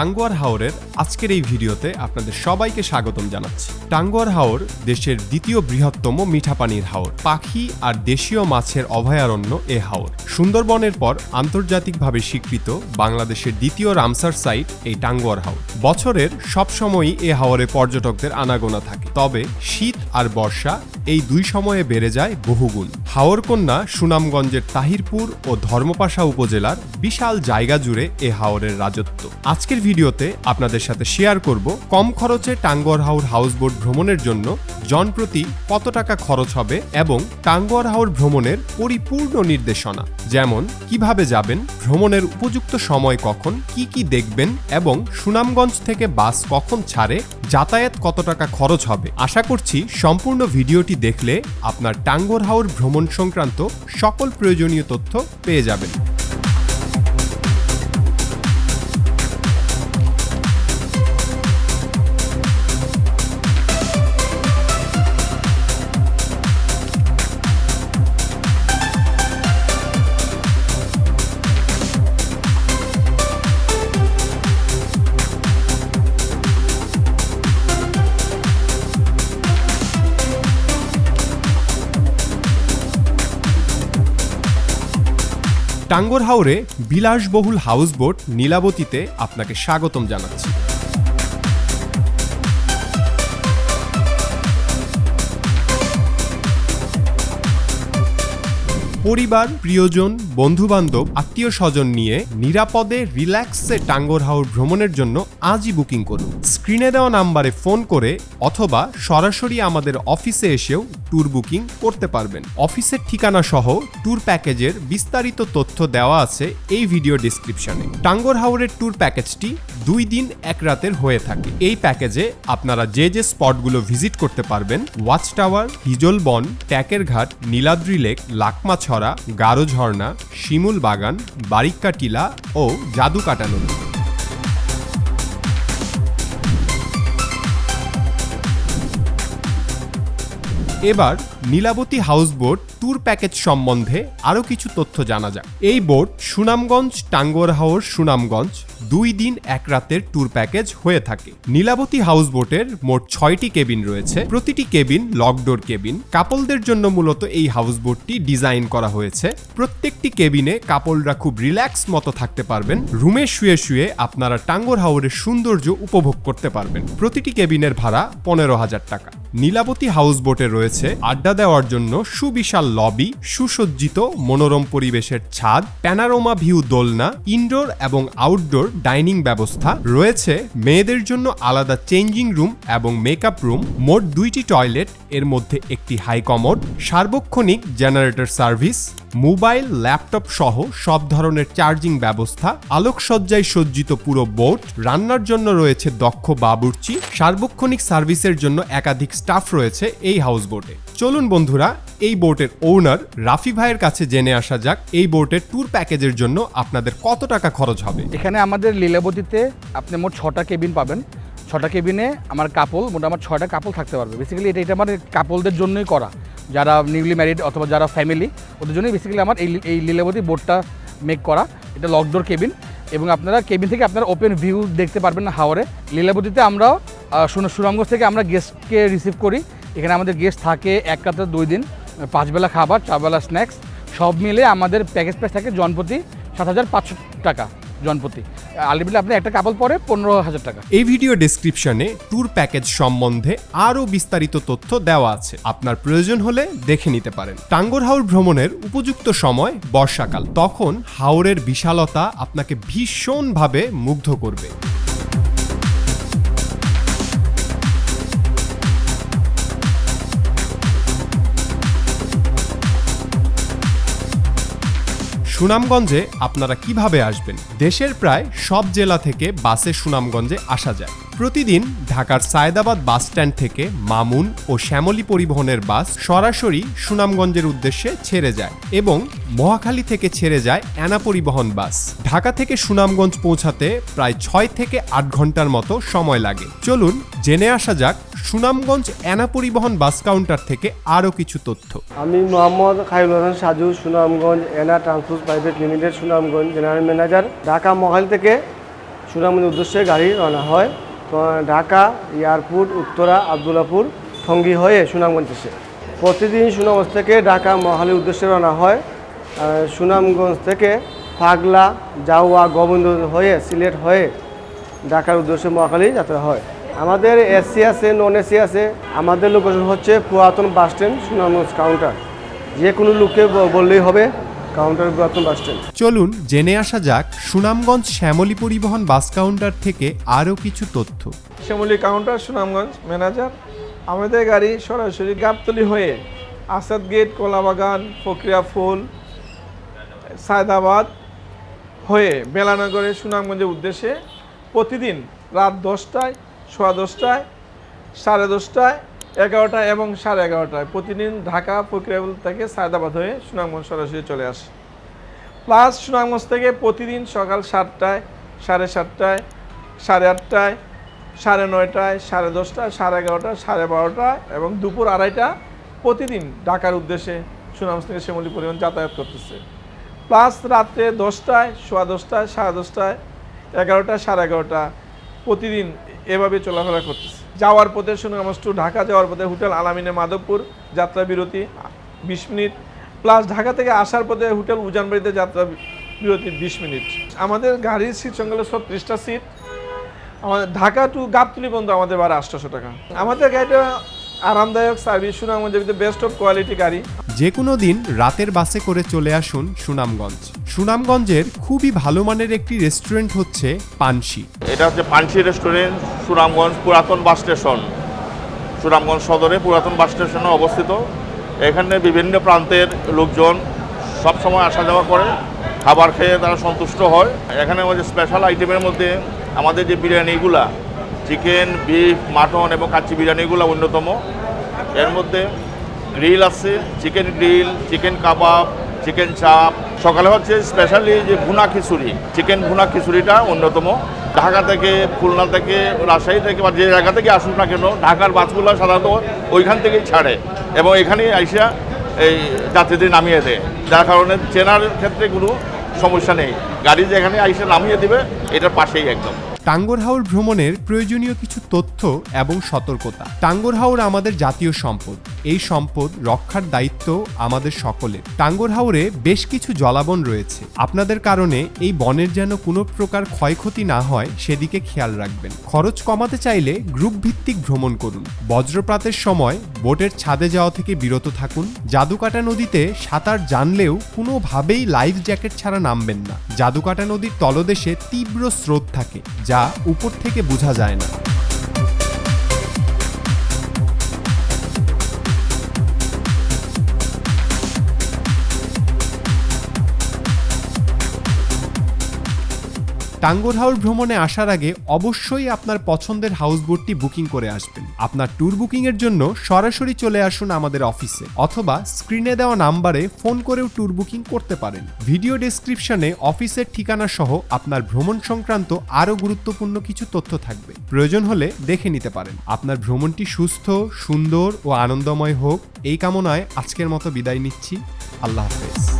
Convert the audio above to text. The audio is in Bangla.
টাঙ্গুয়ার হাওরের আজকের এই ভিডিওতে আপনাদের সবাইকে স্বাগতম জানাচ্ছি। টাঙ্গুয়ার হাওর দেশের দ্বিতীয় বৃহত্তম মিঠা পানির হাওর। পাখি আর দেশীয় মাছের অভয়ারণ্য এ হাওর। সুন্দরবনের পর আন্তর্জাতিকভাবে স্বীকৃত বাংলাদেশের দ্বিতীয় রামসার সাইট এই টাঙ্গুয়ার হাওর। বছরের সব সময়ই এ হাওরে পর্যটকদের আনাগোনা থাকে। তবে শীত আর বর্ষা এই দুই সময়ে বেড়ে যায় বহুগুণ। হাওরকন্যা সুনামগঞ্জের তাহিরপুর ও ধর্মপাশা উপজেলার বিশাল জায়গা জুড়ে এ হাওরের রাজত্ব। আজকের ভিডিওতে আপনাদের সাথে শেয়ার করব কম খরচে টাঙ্গুয়ার হাওর হাউসবোট ভ্রমণের জন্য জনপ্রতি কত টাকা খরচ হবে এবং টাঙ্গুয়ার হাওর ভ্রমণের পরিপূর্ণ নির্দেশনা, যেমন কীভাবে যাবেন, ভ্রমণের উপযুক্ত সময় কখন, কি কি দেখবেন এবং সুনামগঞ্জ থেকে বাস কখন ছাড়ে, যাতায়াত কত টাকা খরচ হবে। আশা করছি সম্পূর্ণ ভিডিওটি দেখলে আপনার টাঙ্গর হাওর ভ্রমণ সংক্রান্ত সকল প্রয়োজনীয় তথ্য পেয়ে যাবেন। টাঙ্গর হাওরে বিলাসবহুল হাউসবোট নীলাবতীতে আপনাকে স্বাগতম জানাচ্ছি। পরিবার, প্রিয়জন, বন্ধুবান্ধব আত্মীয় স্বজন নিয়ে নিরাপদে রিল্যাক্সে টাঙ্গর হাওর ভ্রমণের জন্য আজই বুকিং করুন। স্ক্রিনে দেওয়া নাম্বারে ফোন করে অথবা সরাসরি আমাদের অফিসে এসেও ট্যুর বুকিং করতে পারবেন। অফিসের ঠিকানা সহ ট্যুর প্যাকেজের বিস্তারিত তথ্য দেওয়া আছে এই ভিডিও ডিসক্রিপশনে। টাঙ্গর হাওরের ট্যুর প্যাকেজটি দুই দিন এক রাতের হয়ে থাকে। এই প্যাকেজে আপনারা যে যে স্পটগুলো ভিজিট করতে পারবেন ওয়াচ টাওয়ার হিজল বন, ট্যাকের ঘাট, নীলাদ্রি লেক, লাকমাছড়া, গারো ঝর্ণা, শিমুল বাগান, বারিক্কা টিলা ও জাদু কাটানো। এবার Nilaboti house houseboat tour package সম্বন্ধে আরও কিছু তথ্য জানা যাক। এই বোট সুনামগঞ্জ, টাঙ্গর হাওর, সুনামগঞ্জ দুই দিন এক রাতের ট্যুর প্যাকেজ হয়ে থাকে। নীলাবতী হাউস বোটের মোট ছয়টি কেবিন রয়েছে। প্রতিটি কেবিন লকডোর কেবিন কাপলদের জন্য মূলত এই হাউসবোটটি ডিজাইন করা হয়েছে। প্রত্যেকটি কেবিনে কাপলরা খুব রিল্যাক্স মতো থাকতে পারবেন। রুমে শুয়ে শুয়ে আপনারা টাঙ্গর হাওরের সৌন্দর্য উপভোগ করতে পারবেন। প্রতিটি কেবিনের ভাড়া পনেরো হাজার টাকা। নীলাবতী হাউস বোটে রয়েছে আড্ডা দেওয়ার জন্য সুবিশাল লবি, সুসজ্জিত, মনোরম পরিবেশের ছাদ, প্যানারোমা ভিউ দোলনা, ইনডোর এবং আউটডোর ডাইনিং ব্যবস্থা, রয়েছে মেয়েদের জন্য আলাদা চেঞ্জিং রুম এবং মেকআপ রুম, মোট দুইটি টয়লেট, এর মধ্যে একটি হাই কমোড, সার্বক্ষণিক জেনারেটর সার্ভিস, মোবাইল, ল্যাপটপ সহ সব ধরনের চার্জিং ব্যবস্থা, আলোকসজ্জায় সজ্জিত পুরো বোট, রান্নার জন্য রয়েছে দক্ষ বাবুর্চি, সার্বক্ষণিক সার্ভিসের জন্য একাধিক স্টাফ রয়েছে এই হাউস বোটে চলুন বন্ধুরা এই বোটের ওনার রাফি ভাইয়ের কাছে জেনে আসা যাক, এই বোটের ট্যুর প্যাকেজের জন্য আপনাদের কত টাকা খরচ হবে? এখানে আমাদের লীলাবতীতে আপনি মোট ছটা কেবিন পাবেন। ছটা কেবিনে আমার কাপল মোট আমার ছয়টা কাপল থাকতে পারবে। বেসিক্যালি এটা এটা আমার কাপলদের জন্যই করা। যারা নিউলি ম্যারিড অথবা যারা ফ্যামিলি ওদের জন্যই বেসিক্যালি আমার এই এই লীলাবতী বোটটা মেক করা। এটা লকডোর কেবিন এবং আপনারা কেবিন থেকে আপনারা ওপেন ভিউ দেখতে পারবেন না হাওরে। লীলাবতীতে আমরা সুনামগঞ্জ থেকে আমরা গেস্টকে রিসিভ করি। এখানে আমাদের গেস্ট থাকে এক রাতে দুই দিন। পাঁচ বেলা খাবার, চারবেলা স্ন্যাক্স সব মিলে আমাদের প্যাকেজ প্রাইস থাকে জনপ্রতি সাত হাজার পাঁচশো টাকা, জনপ্রতি। আলটিমেটলি আপনি একটা কাপল পরে পনেরো হাজার টাকা। এই ভিডিও ডেসক্রিপশনে ট্যুর প্যাকেজ সম্বন্ধে আরও বিস্তারিত তথ্য দেওয়া আছে। আপনার প্রয়োজন হলে দেখে নিতে পারেন। টাঙ্গর হাওর ভ্রমণের উপযুক্ত সময় বর্ষাকাল, তখন হাওরের বিশালতা আপনাকে ভীষণভাবে মুগ্ধ করবে। সুনামগঞ্জে আপনারা কীভাবে আসবেন? দেশের প্রায় সব জেলা থেকে বাসে সুনামগঞ্জে আসা যায়। প্রতিদিন ঢাকার সায়দাবাদ বাস স্ট্যান্ড থেকে মামুন ও শ্যামলী পরিবহনের বাস সরাসরি সুনামগঞ্জের উদ্দেশ্যে ছেড়ে যায় এবং মহাখালী থেকে ছেড়ে যায় অ্যানা পরিবহন বাস। ঢাকা থেকে সুনামগঞ্জ পৌঁছাতে প্রায় ছয় থেকে আট ঘণ্টার মতো সময় লাগে। চলুন জেনে আসা যাক সুনামগঞ্জ অ্যানা পরিবহন বাস কাউন্টার থেকে আরও কিছু তথ্য। আমি Mohammad Khairul Hasan Saju, Sunamganj Ena transport private limited, Sunamganj general manager. Dhaka মহাল থেকে সুনামগঞ্জ উদ্দেশ্যে গাড়ি রওনা হয়। ঢাকা, এয়ারপোর্ট, উত্তরা, আবদুল্লাপুর টঙ্গী হয়ে সুনামগঞ্জ এসে। প্রতিদিন সুনামগঞ্জ থেকে ঢাকা মহালির উদ্দেশ্যে রওনা হয়। সুনামগঞ্জ থেকে পাগলা জাওয়া গোবিন্দ হয়ে সিলেট হয়ে ঢাকার উদ্দেশ্যে মহাখালী যাত্রা হয়। আমাদের এসি আছে, নন এসি আছে। আমাদের লোকেশন হচ্ছে পুরাতন বাস স্ট্যান্ড, সুনামগঞ্জ কাউন্টার। যে কোনো লোককে বললেই হবে। কাউন্টার পুরাতন বাস স্ট্যান্ড। চলুন জেনে আসা যাক সুনামগঞ্জ শ্যামলী পরিবহন বাস কাউন্টার থেকে আরও কিছু তথ্য। শ্যামলী কাউন্টার সুনামগঞ্জ ম্যানেজার আমাদের গাড়ি সরাসরি গাবতলি হয়ে আসাদ গেট কলাবাগান প্রক্রিয়া ফুল সায়দাবাদ হয়ে বেলানগরে সুনামগঞ্জের উদ্দেশ্যে প্রতিদিন রাত দশটায় সোয়া দশটায় সাড়ে দশটায় এগারোটায় এবং সাড়ে এগারোটায় প্রতিদিন ঢাকা ফুল থেকে সায়দাবাদ হয়ে সুনামগঞ্জ সরাসরি চলে আসে। প্লাস সুনামগঞ্জ থেকে প্রতিদিন সকাল সাতটায়, সাড়ে সাতটায়, সাড়ে আটটায়, সাড়ে নয়টায়, সাড়ে দশটায়, সাড়ে এগারোটায়, সাড়ে বারোটায় এবং দুপুর আড়াইটা প্রতিদিন ঢাকার উদ্দেশ্যে সুনামগঞ্জ থেকে শ্যামলী পরিবহন যাতায়াত করতেছে। প্লাস রাত্রে দশটায়, সোয়া দশটায়, সাড়ে দশটায় এগারোটা সাড়ে এগারোটা প্রতিদিন এভাবে চলাফেরা করতেছে। যাওয়ার পথে সুনামগঞ্জ টু ঢাকা যাওয়ার পথে হোটেল আলামিনে মাধবপুর যাত্রা বিরতি বিশ মিনিট। প্লাস ঢাকা থেকে আসার পথে হোটেল উজানবাড়িতে যাত্রা বিরতি বিশ মিনিট। আমাদের গাড়ির সিট সংখ্যা হলো ছত্রিশটা সিট আমাদের ঢাকা টু গাবতলি পর্যন্ত আমাদের ভাড়া আটশোশো টাকা। আমাদের গাড়িটা আরামদায়ক সার্ভিস সুনামগঞ্জের বেস্ট অফ কোয়ালিটি গাড়ি। যে কোনো দিন রাতের বাসে করে চলে আসুন সুনামগঞ্জ। সুনামগঞ্জের খুবই ভালো মানের একটি রেস্টুরেন্ট হচ্ছে পানসি। এটা হচ্ছে পানসি রেস্টুরেন্ট সুনামগঞ্জ পুরাতন বাস স্টেশন। সুনামগঞ্জ সদরে পুরাতন বাস স্টেশনে অবস্থিত। এখানে বিভিন্ন প্রান্তের লোকজন সব সময় আসা যাওয়া করে। খাবার খেয়ে তারা সন্তুষ্ট হয়। এখানে আমাদের স্পেশাল আইটেমের মধ্যে আমাদের যে বিরিয়ানিগুলা চিকেন বিফ মাটন এবং কাচ্চি বিরিয়ানিগুলো অন্যতম। এর মধ্যে গ্রিল আছে chicken grill chicken kebab chicken chaap সকালে হচ্ছে স্পেশালি যে ভুনা খিচুড়ি চিকেন ভুনা খিচুড়িটা অন্যতম। ঢাকা থেকে, খুলনা থেকে, রাজশাহী থেকে বা যে জায়গা থেকে আসুন না কেন, ঢাকার বাসগুলো সাধারণত ওইখান থেকেই ছাড়ে এবং এখানেই আইসা এই যাত্রীদের নামিয়ে দেয়। যার কারণে চেনার ক্ষেত্রে কোনো সমস্যা নেই। গাড়ি যেখানে আইসা নামিয়ে দেবে, এটার পাশেই একদম। টাঙ্গর হাওর ভ্রমণের প্রয়োজনীয় কিছু তথ্য এবং সতর্কতা। টাঙ্গর হাওর আমাদের জাতীয় সম্পদ। এই সম্পদ রক্ষার দায়িত্ব আমাদের সকলের। টাঙ্গর হাওরে বেশ কিছু জলাবন রয়েছে। আপনাদের কারণে এই বনের যেন কোনো প্রকার ক্ষয়ক্ষতি না হয়, সেদিকে খেয়াল রাখবেন। খরচ কমাতে চাইলে গ্রুপ ভিত্তিক ভ্রমণ করুন। বজ্রপাতের সময় বোটের ছাদে যাওয়া থেকে বিরত থাকুন। জাদুকাটা নদীতে সাঁতার জানলেও কোনোভাবেই লাইফ জ্যাকেট ছাড়া নামবেন না। জাদুকাটা নদীর তলদেশে তীব্র স্রোত থাকে, যা উপর থেকে বোঝা যায় না। টাঙ্গর হাওর ভ্রমণে আসার আগে অবশ্যই আপনার পছন্দের হাউসবোটটি বুকিং করে আসবেন। আপনার ট্যুর বুকিংয়ের জন্য সরাসরি চলে আসুন আমাদের অফিসে অথবা স্ক্রিনে দেওয়া নাম্বারে ফোন করেও ট্যুর বুকিং করতে পারেন। ভিডিও ডেসক্রিপশনে অফিসের ঠিকানা সহ আপনার ভ্রমণ সংক্রান্ত আরও গুরুত্বপূর্ণ কিছু তথ্য থাকবে। প্রয়োজন হলে দেখে নিতে পারেন। আপনার ভ্রমণটি সুস্থ, সুন্দর ও আনন্দময় হোক। এই কামনায় আজকের মতো বিদায় নিচ্ছি। আল্লাহ হাফেজ।